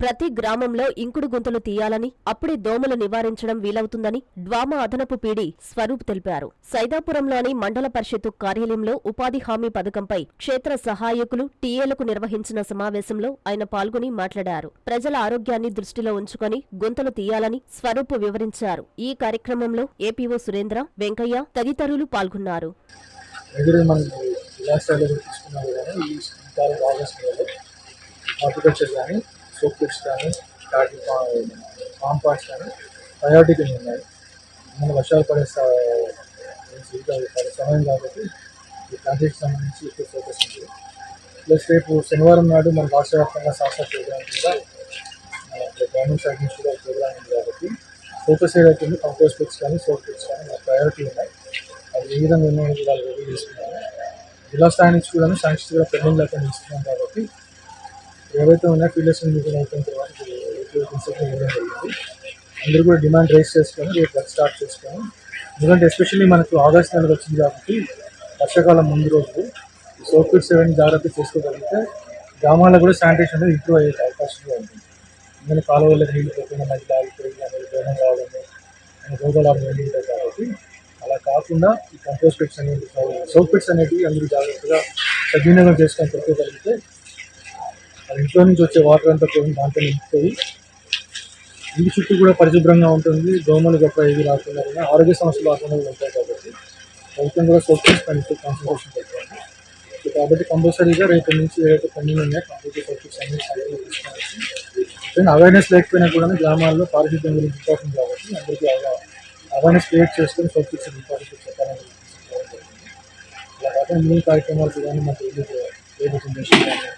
ప్రతి గ్రామంలో ఇంకుడు గుంతలు తీయాలని అప్పుడే దోమలు నివారించడం వీలవుతుందని డ్వామా అదనపు పీడి స్వరూప్ తెలిపారు. సైదాపురంలోని మండల పరిషత్తు కార్యాలయంలో ఉపాధి హామీ పథకంపై క్షేత్ర సహాయకులు టీఏలకు నిర్వహించిన సమావేశంలో ఆయన పాల్గొని మాట్లాడారు. ప్రజల ఆరోగ్యాన్ని దృష్టిలో ఉంచుకొని గుంతలు తీయాలని స్వరూప్ వివరించారు. ఈ కార్యక్రమంలో ఏపీఓ సురేంద్ర వెంకయ్య తదితరులు పాల్గొన్నారు. ఎదురు తీసుకున్నారు కానీ ఈ ఆగస్ట్ కానీ సోప్ కానీ స్టార్టింగ్ ఫామ్ కానీ ప్రయారిటీ కింద ఉన్నాయి. మన వర్షాలు పడే పడే సమయం కాబట్టి ఈ ప్రాజెక్ట్ సంబంధించి ఎక్కువ ఫోకస్ ఉంది. ప్లస్ రేపు శనివారం నాడు మన రాష్ట్ర వ్యాప్తంగా శాస్త్ర ప్రోగ్రామ్ కూడా గవర్నమెంట్ సైడ్ నుంచి కూడా ప్రోగ్రామ్ ఉంది కాబట్టి ఫోకస్ ఏదైతుంది కంపోస్ట్ కిట్స్ కానీ సోప్ కిట్స్ కానీ మన ప్రయారిటీ ఉన్నాయి. అది ఏ విధంగా ఉన్నాయో కూడా రెడీ చేసుకున్నాము జిల్లా స్థాయి నుంచి కూడా శాంక్షన్ కూడా పెండింగ్ లేకుండా ఇస్తున్నాం కాబట్టి ఏవైతే ఉన్నాయో ఫీల్డర్స్ మీటింగ్ అయిపోయిన తర్వాత జరిగింది. అందరూ కూడా డిమాండ్ రైస్ చేసుకొని రేపు వర్క్ స్టార్ట్ చేసుకొని ఎందుకంటే ఎస్పెషల్లీ మనకు ఆగస్ట్ నెల వచ్చింది కాబట్టి వర్షాకాలం ముందు రోజు సోప్ సెవెన్ జాగ్రత్త చేసుకోగలిగితే గ్రామాల్లో కూడా శానిటేషన్ అనేది ఇంప్రూవ్ అయ్యే అవకాశం కూడా ఉంటుంది ఎందుకంటే కాలువలకు నీళ్ళు పోకుండా మధ్య ఆగిపోయి అనేది దూరం రావడము రోగాలు ఉంటాయి కాబట్టి అలా కాకుండా ఈ కంపోస్ట్ పిట్స్ అనేవి సోప్ పిట్స్ అనేవి అందరూ జాగ్రత్తగా సద్వినియోగం చేసుకొని పెట్టుకోగలిగితే ఇంట్లో నుంచి వచ్చే వాటర్ అంతా కూడా దాంట్లో నింపుతాయి ఇంటి చుట్టూ కూడా పరిశుభ్రంగా ఉంటుంది. దోమలు గొప్ప ఏవి రాకుండా కూడా ఆరోగ్య సమస్యలు రాకుండా ఉంటాయి కాబట్టి ప్రభుత్వం కూడా సోప్ పిట్స్ కాన్సన్ట్రేషన్ పెట్టాలి సో కాబట్టి కంపల్సరీగా రేపు నుంచి ఏదైతే పనులు ఉన్నాయో కంప్లీట్ సోప్ అన్ని సైట్లో తీసుకోవచ్చు అవేర్నెస్ లేకపోయినా కూడా గ్రామాల్లో పారిశుద్ధ్యం గురించి ఇంపార్టెంట్ కాబట్టి అందరికీ అవేర్నెస్ క్రియేట్ చేసుకొని సోప్ ఇంపార్టెంట్ చెప్పాలని అలా కాకుండా మినీ కార్యక్రమాలు కానీ మాకు కానీ కూడా